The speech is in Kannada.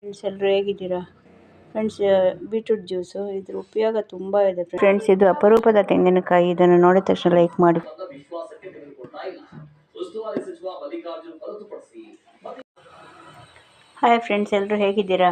ಫ್ರೆಂಡ್ಸ್ ಎಲ್ಲರೂ ಹೇಗಿದ್ದೀರಾ? ಫ್ರೆಂಡ್ಸ್ ಬೀಟ್ರೂಟ್ ಜ್ಯೂಸು ಇದ್ರ ಉಪಯೋಗ ತುಂಬ ಇದೆ ಫ್ರೆಂಡ್ಸ್ ಇದು ಅಪರೂಪದ ತೆಂಗಿನಕಾಯಿ, ಇದನ್ನು ನೋಡಿದ ತಕ್ಷಣ ಲೈಕ್ ಮಾಡಿ. ಹಾಯ್ ಫ್ರೆಂಡ್ಸ್ ಎಲ್ಲರೂ ಹೇಗಿದ್ದೀರಾ?